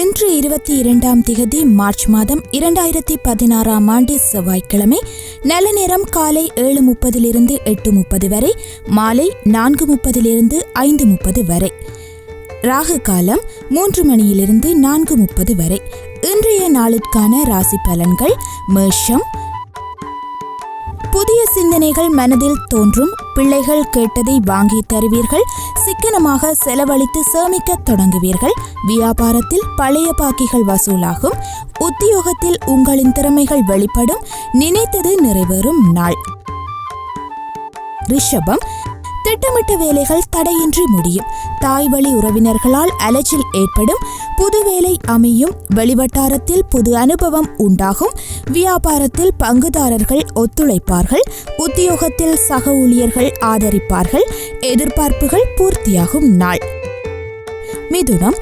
இன்று இருபத்தி இரண்டாம் திகதி மார்ச் மாதம் இரண்டாயிரத்தி பதினாறாம் ஆண்டு செவ்வாய்க்கிழமை நல்ல நேரம் காலை ஏழு முப்பதிலிருந்து எட்டு முப்பது வரை மாலை நான்கு முப்பதிலிருந்து ஐந்து முப்பது வரை. ராகு காலம் மூன்று மணியிலிருந்து நான்கு முப்பது வரை. இன்றைய நாளிற்கான ராசி பலன்கள் மேஷம். புதிய சிந்தனைகள் மனதில் தோன்றும் பிள்ளைகள் கேட்டதை வாங்கி தருவீர்கள். சிக்கனமாக செலவழித்து சேமிக்க தொடங்குவீர்கள். வியாபாரத்தில் பழைய பாக்கிகள் வசூலாகும். உத்தியோகத்தில் உங்களின் திறமைகள் வெளிப்படும். நினைத்தது நிறைவேறும் நாள். ரிஷபம். திட்டமிட்ட வேலைகள் தடையின்றி முடியும். தாய் வழி உறவினர்களால் அலைச்சல் ஏற்படும் புது வேலை அமையும் வெளிவட்டாரத்தில் புது அனுபவம் உண்டாகும். வியாபாரத்தில் பங்குதாரர்கள் ஒத்துழைப்பார்கள் உத்தியோகத்தில் சக ஊழியர்கள் ஆதரிப்பார்கள் எதிர்பார்ப்புகள் பூர்த்தியாகும் நாள். மிதுனம்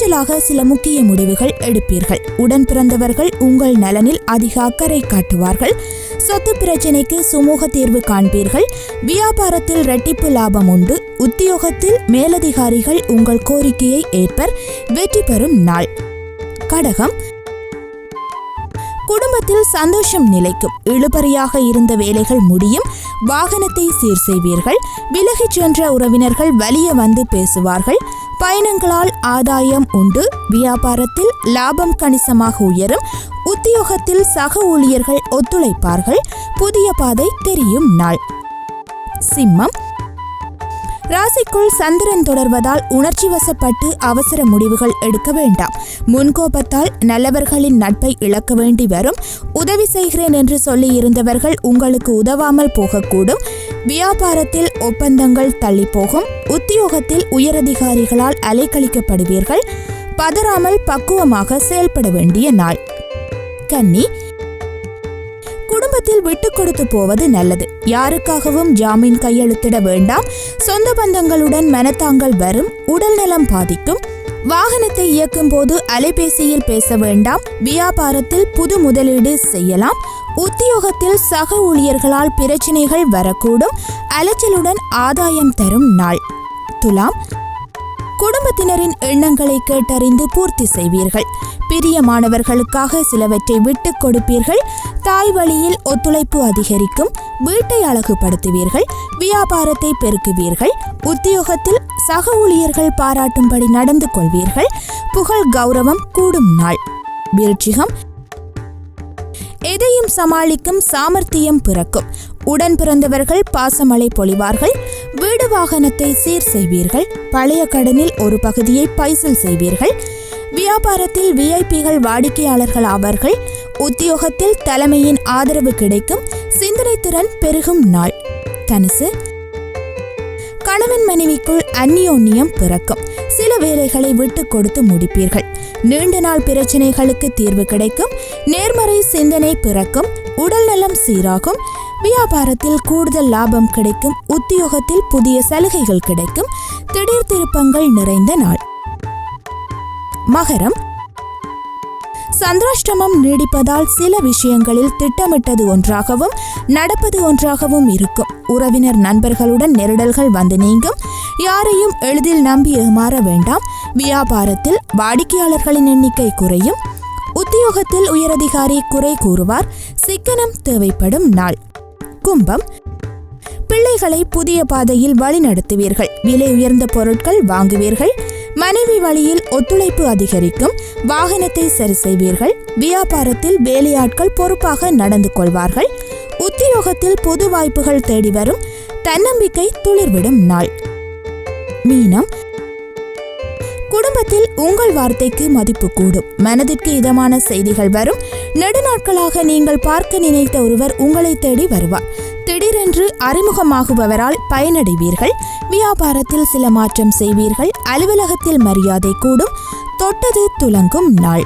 துணிச்சலாக சில முக்கிய முடிவுகள் எடுப்பீர்கள். உடன் பிறந்தவர்கள் உங்கள் நலனில் அதிக அக்கறை காட்டுவார்கள். சொத்து பிரச்சினைக்கு சுமூக தீர்வு காண்பீர்கள். வியாபாரத்தில் இரட்டிப்பு லாபம் உண்டு. உத்தியோகத்தில் மேலதிகாரிகள் உங்கள் கோரிக்கையை ஏற்பர். வெற்றி பெறும் நாள். கடகம். குடும்பத்தில் சந்தோஷம் நிலைக்கும். இழுபறியாக இருந்த வேலைகள் முடியும். வாகனத்தை சீர் செய்வீர்கள். விலகிச் சென்ற உறவினர்கள் வலிய வந்து பேசுவார்கள். பயணங்களால் ஆதாயம் உண்டு. வியாபாரத்தில் லாபம் கணிசமாக உயரும். உத்தியோகத்தில் சக ஊழியர்கள் ஒத்துழைப்பார்கள். புதிய பாதை தெரியும் நாள். சிம்மம். ராசிக்குள் சந்திரன் தொடர்வதால் உணர்ச்சி வசப்பட்டு அவசர முடிவுகள் எடுக்க வேண்டாம். முன்கோபத்தால் நல்லவர்களின் நட்பை இழக்க வேண்டி வரும். உதவி செய்கிறேன் என்று சொல்லி இருந்தவர்கள் உங்களுக்கு உதவாமல் போகக்கூடும். வியாபாரத்தில் ஒப்பந்தங்கள் தள்ளி போகும். உத்தியோகத்தில் உயரதிகாரிகளால் அலைக்கழிக்கப்படுவீர்கள். பதறாமல் பக்குவமாக செயல்பட வேண்டிய நாள். கன்னி குடும்பத்தில் விட்டு கொடுத்து போவது நல்லது. யாருக்காகவும் ஜாமீன் கையெழுத்திட வேண்டாம். சொந்த பந்தங்களுடன் மனத்தாங்கள் வரும். உடல்நலம் பாதிக்கும். வாகனத்தை இயக்கும் போது அலைபேசியில் பேச வேண்டாம். வியாபாரத்தில் புது முதலீடு செய்யலாம். உத்தியோகத்தில் சக ஊழியர்களால் பிரச்சனைகள் வரக்கூடும். அலைச்சலுடன் ஆதாயம் தரும் நாள். துலாம் குடும்பத்தினரின் எண்ணங்களை கேட்டறிந்து பூர்த்தி செய்வீர்கள். பிரியமானவர்களுக்காக சிலவற்றை விட்டுக் கொடுப்பீர்கள். தாய் வழியில் ஒத்துழைப்பு அதிகரிக்கும். வீட்டை அழகுபடுத்துவீர்கள். வியாபாரத்தை பெருக்குவீர்கள். உத்தியோகத்தில் சக ஊழியர்கள் பாராட்டும்படி நடந்து கொள்வீர்கள். புகழ் கௌரவம் கூடும் நாள். விருட்சிகம். எதையும் சமாளிக்கும் சாமர்த்தியம் பிறக்கும். உடன் பிறந்தவர்கள் பாசமழை பொழிவார்கள். வீடு வாகனத்தை சீர் செய்வீர்கள். பழைய கடனில் ஒரு பகுதியை பைசல் செய்வீர்கள். வியாபாரத்தில் விஐபிகள் வாடிக்கையாளர்கள் ஆவார்கள் உத்தியோகத்தில் தலைமையின் ஆதரவு கிடைக்கும். சிந்தனை திறன் பெருகும் நாள். தனுசு. கணவன் மனைவிக்குள் அந்நியோன்யம் பிறக்கும். சில வேலைகளை விட்டு கொடுத்து முடிப்பீர்கள். நீண்ட நாள் பிரச்சனைகளுக்கு தீர்வு கிடைக்கும். நேர்மறை சிந்தனை பிறக்கும். உடல் நலம் சீராகும். வியாபாரத்தில் கூடுதல் லாபம் கிடைக்கும் உத்தியோகத்தில் புதிய சலுகைகள் கிடைக்கும் திடீர் திருப்பங்கள் நிறைந்த நாள். மகரம். சந்திராஷ்டமம் நீடிப்பதால் சில விஷயங்களில் திட்டமிட்டது ஒன்றாகவும் நடப்பது ஒன்றாகவும் இருக்கும். உறவினர் நண்பர்களுடன் நெருடல்கள் வந்து நீங்கும். யாரையும் எளிதில் நம்பி ஏமாற வேண்டாம். வியாபாரத்தில் வாடிக்கையாளர்களின் எண்ணிக்கை குறையும். உத்தியோகத்தில் உயரதிகாரி குறை கூறுவார். சிக்கனம் தேவைப்படும் நாள். கும்பம். பிள்ளைகளை புதிய பாதையில் வழிநடத்துவீர்கள். விலை உயர்ந்த பொருட்கள் வாங்குவீர்கள். மனைவி வழியில் ஒத்துழைப்பு அதிகரிக்கும். வாகனத்தை சரி செய்வீர்கள். வியாபாரத்தில் வேலையாட்கள் பொறுப்பாக நடந்து கொள்வார்கள். உத்தியோகத்தில் புது வாய்ப்புகள் தேடி வரும். தன்னம்பிக்கை துளிர்விடும் நாள். மீனம். குடும்பத்தில் உங்கள் வார்த்தைக்கு மதிப்பு கூடும். மனதிற்கு இதமான செய்திகள் வரும். நெடுநாட்களாக நீங்கள் பார்க்க நினைத்த ஒருவர் உங்களை தேடி வருவார். திடீரென்று அறிமுகமாகுபவரால் பயனடைவீர்கள். வியாபாரத்தில் சில மாற்றம் செய்வீர்கள். அலுவலகத்தில் மரியாதை கூடும். தொட்டது துலங்கும் நாள்.